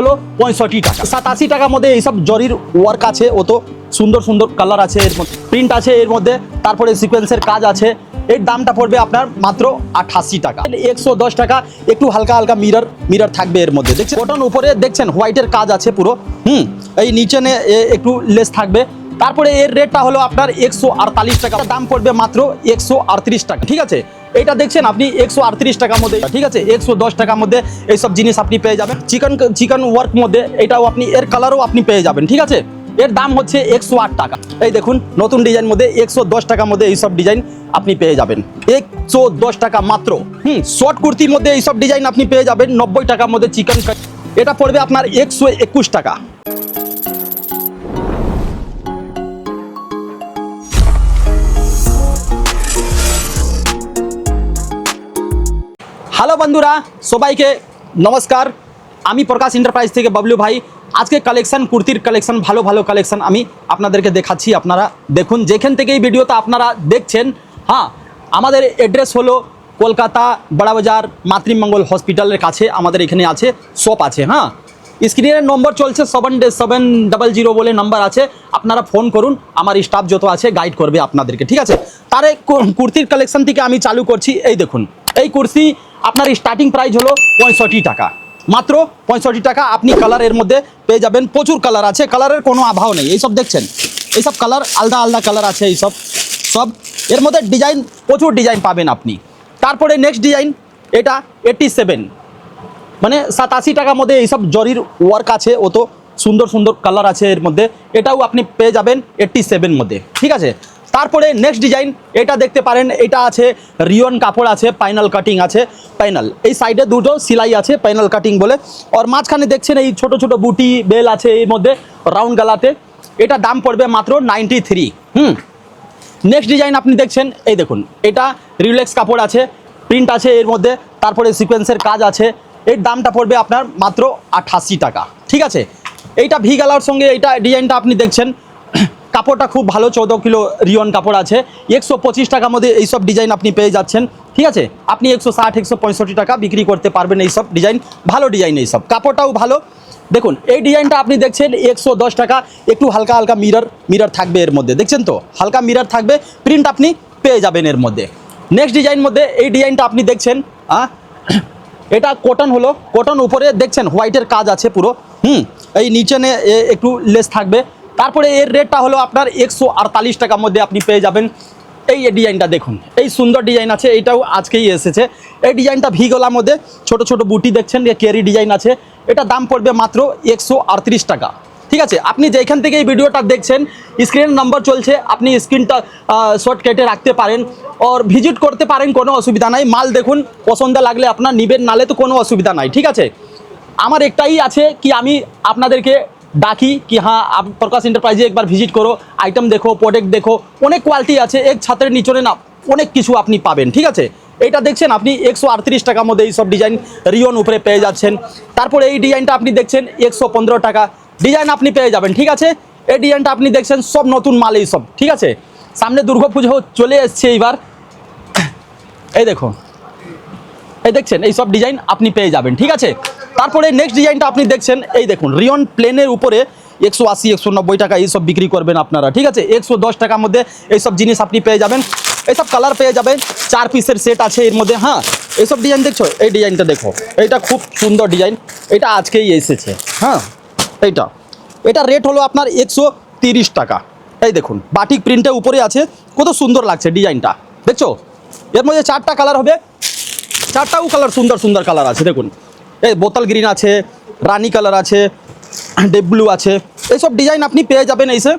হলো পঁয়ষট্টি টাকা। সাতাশি টাকার মধ্যে এইসব জরির ওয়ার্ক আছে, ও তো সুন্দর সুন্দর কালার আছে, এর মধ্যে প্রিন্ট আছে এর মধ্যে, তারপরে সিকোয়েন্সের কাজ আছে, এর দামটা পড়বে আপনার মাত্র আঠাশি টাকা। একশো দশ টাকা, একটু হালকা হালকা মিরর মিরর থাকবে এর মধ্যে, দেখছেন? কটন উপরে দেখছেন হোয়াইটের কাজ আছে পুরো, হুম, এই নিচে একটু লেস থাকবে তারপরে এর রেটটা হলো আপনার একশো আটতাল্লিশ টাকা। দাম পড়বে মাত্র একশো আটত্রিশ টাকা, ঠিক আছে? এটা দেখছেন আপনি একশো আটত্রিশ টাকার মধ্যে, ঠিক আছে? একশো দশ টাকার মধ্যে এইসব জিনিস আপনি পেয়ে যাবেন। চিকেন চিকেন ওয়ার্ক মধ্যে এটাও আপনি, এর কালারও আপনি পেয়ে যাবেন, ঠিক আছে? এর দাম হচ্ছে একশো আট টাকা। এই দেখুন, নতুন ডিজাইন মধ্যে একশো দশ টাকার মধ্যে এইসব ডিজাইন আপনি পেয়ে যাবেন। একশো দশ টাকা মাত্র। হুম শর্ট কুর্তির মধ্যে এইসব ডিজাইন আপনি পেয়ে যাবেন, নব্বই টাকার মধ্যে চিকেন এটা পড়বে আপনার একশো একুশ টাকা। হ্যালো বন্ধুরা, সবাইকে নমস্কার। আমি প্রকাশ এন্টারপ্রাইজ থেকে বাবলু ভাই। আজকে কালেকশন কুর্তির কালেকশন ভালো ভালো কালেকশন আমি আপনাদেরকে দেখাচ্ছি। আপনারা দেখুন, যেখান থেকে এই ভিডিওটা আপনারা দেখছেন হ্যাঁ আমাদের অ্যাড্রেস হলো কলকাতা বড়াবাজার মাতৃমঙ্গল হসপিটালের কাছে, আমাদের এখানে আছে শপ আছে হ্যাঁ। স্ক্রিনের নম্বর চলছে seven day seven double zero বলে নাম্বার আছে। আপনারা ফোন করুন, আমার স্টাফ যত আছে গাইড করবে আপনাদেরকে, ঠিক আছে? তার কুর্তির কালেকশন থেকে আমি চালু করছি, এই দেখুন, এই কুর্তি আপনার স্টার্টিং প্রাইস হলো পঁয়ষট্টি টাকা। মাত্র পঁয়ষট্টি টাকা আপনি কালারের মধ্যে পেয়ে যাবেন। প্রচুর কালার আছে। কালারের কোনো অভাব নেই। এইসব দেখছেন? এইসব কালার আলাদা আলাদা কালার আছে এইসব। সব। এর মধ্যে ডিজাইন প্রচুর ডিজাইন পাবেন আপনি। তারপরে নেক্সট ডিজাইন এটা এইটি সেভেন মানে সাতাশি টাকার মধ্যে এইসব জরির ওয়ার্ক আছে। ও তো সুন্দর সুন্দর কালার আছে এর মধ্যে। এটাও আপনি পেয়ে যাবেন এইট্টি সেভেন মধ্যে। ঠিক আছে? তারপরে নেক্সট ডিজাইন এটা দেখতে পারেন, এটা আছে রিয়ন কাপড় আছে পাইনাল কাটিং আছে পাইনাল এই সাইডে দুটো সিলাই আছে পাইনাল কাটিং বলে। আর মাঝখানে দেখছেন এই ছোট ছোট বুটি, বেল আছে এর মধ্যে রাউন্ড গালাতে। এটা দাম পড়বে মাত্র নাইনটি থ্রি হুম। নেক্সট ডিজাইন আপনি দেখছেন, এই দেখুন, এটা রিলেক্স কাপড় আছে প্রিন্ট আছে এর মধ্যে, তারপরে সিকোয়েন্সের কাজ আছে। এর দামটা পড়বে আপনার মাত্র আঠাশি টাকা। ঠিক আছে? এইটা ভি গালার সঙ্গে এইটা ডিজাইনটা আপনি দেখছেন কাপড়টা খুব ভালো, চৌদ্দ কিলো রিয়ন কাপড় আছে। একশো পঁচিশ টাকার মধ্যে এইসব ডিজাইন আপনি পেয়ে যাচ্ছেন। ঠিক আছে? আপনি একশো ষাট, একশো পঁয়ষট্টি টাকা বিক্রি করতে পারবেন এইসব ডিজাইন ভালো ডিজাইন এইসব। কাপড়টাও ভালো। দেখুন, এই ডিজাইনটা আপনি দেখছেন একশো দশ টাকা। একটু হালকা হালকা মিরর মিরর থাকবে এর মধ্যে। দেখছেন তো? হালকা মিরর থাকবে। প্রিন্ট আপনি পেয়ে যাবেন এর মধ্যে। নেক্সট ডিজাইন মধ্যে এই ডিজাইনটা আপনি দেখছেন এটা কটন হলো। কটন উপরে দেখছেন হোয়াইটের কাজ আছে পুরো। হুম, এই নিচে একটু লেস থাকবে। তারপরে এর রেটটা হলো আপনার একশো আটতাল্লিশ টাকার মধ্যে আপনি পেয়ে যাবেন। এই ডিজাইনটা দেখুন, এই সুন্দর ডিজাইন আছে এইটাও আজকেই এসেছে। এই ডিজাইনটা ভি গলার মধ্যে ছোট ছোট বুটি দেখছেন কেরি ডিজাইন আছে, এটা দাম পড়বে মাত্র একশো আটত্রিশ টাকা। ঠিক আছে? আপনি যেখান থেকে এই ভিডিওটা দেখছেন স্ক্রিন নাম্বার চলছে, আপনি স্ক্রিনটা শর্ট কেটে রাখতে পারেন। ওর ভিজিট করতে পারেন, কোনো অসুবিধা নাই। মাল দেখুন, পছন্দ লাগলে আপনার নিবেন, নালে তো কোনো অসুবিধা নাই। ঠিক আছে? আমার একটাই আছে কি, আমি আপনাদেরকে ডাকি কি হ্যাঁ প্রকাশ এন্টারপ্রাইজে একবার ভিজিট করো আইটেম দেখো প্রোডাক্ট দেখো, অনেক কোয়ালিটি আছে, এক ছাত্রের নিচনে না অনেক কিছু আপনি পাবেন, ঠিক আছে? এটা দেখছেন আপনি একশো আটত্রিশ টাকার মধ্যে এইসব ডিজাইন রিয়ন উপরে পেয়ে যাচ্ছেন। তারপরে এই ডিজাইনটা আপনি দেখছেন একশো পনেরো টাকা। ডিজাইন আপনি পেয়ে যাবেন, ঠিক আছে? এই ডিজাইনটা আপনি দেখছেন সব নতুন মাল এইসব ঠিক আছে? সামনে দুর্গাপুজো চলে এসছে এইবার। এই দেখো। এই দেখছেন, এই সব ডিজাইন আপনি পেয়ে যাবেন, ঠিক আছে? তারপরে নেক্সট ডিজাইনটা আপনি দেখছেন, এই দেখুন রিয়ন প্লেনের উপরে একশো আশি, একশো নব্বই টাকা এইসব বিক্রি করবেন আপনারা, ঠিক আছে? একশো দশ টাকার মধ্যে এইসব জিনিস আপনি পেয়ে যাবেন এইসব কালার পেয়ে যাবেন, চার পিসের সেট আছে এর মধ্যে হ্যাঁ? এইসব ডিজাইন দেখছ? এই ডিজাইনটা দেখো, এইটা খুব সুন্দর ডিজাইন এটা আজকেই এসেছে হ্যাঁ? এইটা, এটা রেট হলো আপনার একশো তিরিশ টাকা, এই দেখুন বাটিক প্রিন্টের উপরে আছে, কত সুন্দর লাগছে ডিজাইনটা দেখছ? এর মধ্যে চারটা কালার হবে, চারটাও কালার সুন্দর সুন্দর কালার আছে, দেখুন। এই বোতল গ্রিন আছে, রানি কালার আছে ডেপ ব্লু আছে। এইসব ডিজাইন আপনি পেয়ে যাবেন এইসে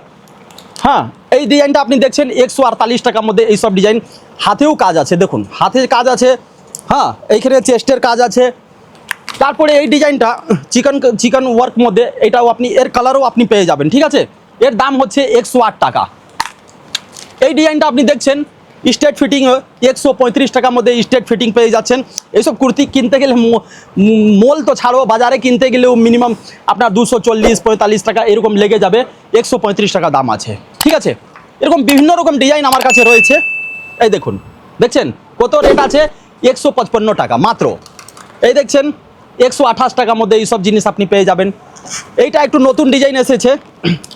হ্যাঁ এই ডিজাইনটা আপনি দেখছেন, একশো আটতাল্লিশ টাকার মধ্যে এইসব ডিজাইন হাতেও কাজ আছে, দেখুন, হাতে কাজ আছে। হ্যাঁ এইখানে চেস্টের কাজ আছে। তারপরে এই ডিজাইনটা চিকেন চিকেন ওয়ার্ক মধ্যে, এটাও আপনি, এর কালারও আপনি পেয়ে যাবেন, ঠিক আছে? এর দাম হচ্ছে একশো আট টাকা। এই ডিজাইনটা আপনি দেখছেন স্টেট ফিটিং একশো পঁয়ত্রিশ টাকার মধ্যে স্টেট ফিটিং পেয়ে যাচ্ছেন। এইসব কুর্তি কিনতে গেলে মোল তো ছাড়ো, বাজারে কিনতে গেলেও মিনিমাম আপনার দুশো চল্লিশ, পঁয়তাল্লিশ টাকা এরকম লেগে যাবে। একশো পঁয়ত্রিশ টাকা দাম আছে। ঠিক আছে? এরকম বিভিন্ন রকম ডিজাইন আমার কাছে রয়েছে। এই দেখুন, দেখছেন? কত রেট আছে? একশো পঁচপন্ন টাকা মাত্র। এই দেখছেন? একশো আঠাশ টাকার মধ্যে এইসব জিনিস আপনি পেয়ে যাবেন। এইটা একটু নতুন ডিজাইন এসেছে।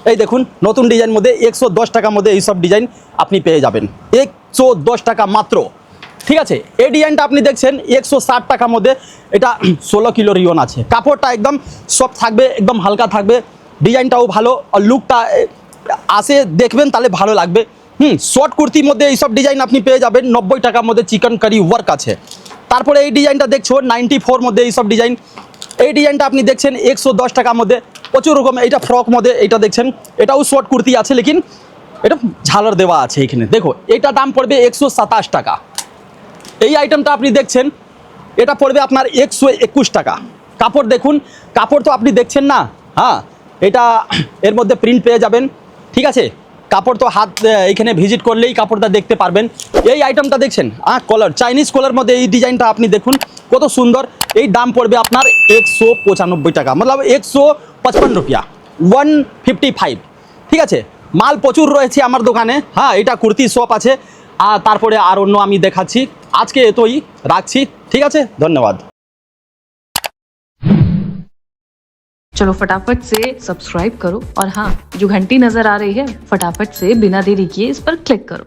এই দেখুন, নতুন ডিজাইন মধ্যে একশো দশ টাকার মধ্যে এইসব ডিজাইন আপনি পেয়ে যাবেন। একশো দশ টাকা মাত্র। ঠিক আছে? এই ডিজাইনটা আপনি দেখছেন, একশো ষাট টাকার মধ্যে। এটা ষোলো কিলো রিওন আছে। কাপড়টা একদম সব থাকবে, একদম হালকা থাকবে। ডিজাইনটাও ভালো, আর লুকটা আসে দেখবেন, তাহলে ভালো লাগবে। হুম, শর্ট কুর্তির মধ্যে এইসব ডিজাইন আপনি পেয়ে যাবেন। নব্বই টাকার মধ্যে চিকেন কারি ওয়ার্ক আছে। তারপরে এই ডিজাইনটা দেখছ নাইনটি ফোর মধ্যে এইসব ডিজাইন। এই ডিজাইনটা আপনি দেখছেন, একশো দশ টাকার মধ্যে। প্রচুর রকম, এইটা ফ্রক মধ্যে, এইটা দেখছেন। এটাও শর্ট কুর্তি আছে, লেকিন এটা ঝালর দেওয়া আছে এখানে। দেখো, এটা দাম পড়বে একশো সাতাশ টাকা। এই আইটেমটা আপনি দেখছেন, এটা পড়বে আপনার একশো একুশ টাকা। কাপড় দেখুন, কাপড় তো আপনি দেখছেন না? হ্যাঁ এটা এর মধ্যে প্রিন্ট পেয়ে যাবেন, ঠিক আছে? কাপড় তো হাত এখানে ভিজিট করলেই কাপড়টা দেখতে পারবেন। এই আইটেমটা দেখছেন হ্যাঁ কলার চাইনিজ কলার মধ্যে এই ডিজাইনটা আপনি দেখুন, কত সুন্দর। এই দাম পড়বে আপনার একশো পঁচানব্বই টাকা, মতলব একশো পঁচপান্ন রুপিয়া ওয়ান ফিফটি ফাইভ ঠিক আছে? মাল প্রচুর রয়েছে আমার দোকানে হ্যাঁ এটা কুর্তি শপ আছে আর তারপরে আর অন্য আমি দেখাচ্ছি আজকে এতই রাখছি ঠিক আছে ধন্যবাদ चलो फटाफट से सब्सक्राइब करो और हाँ जो घंटी नजर आ रही है फटाफट से बिना देरी किए इस पर क्लिक करो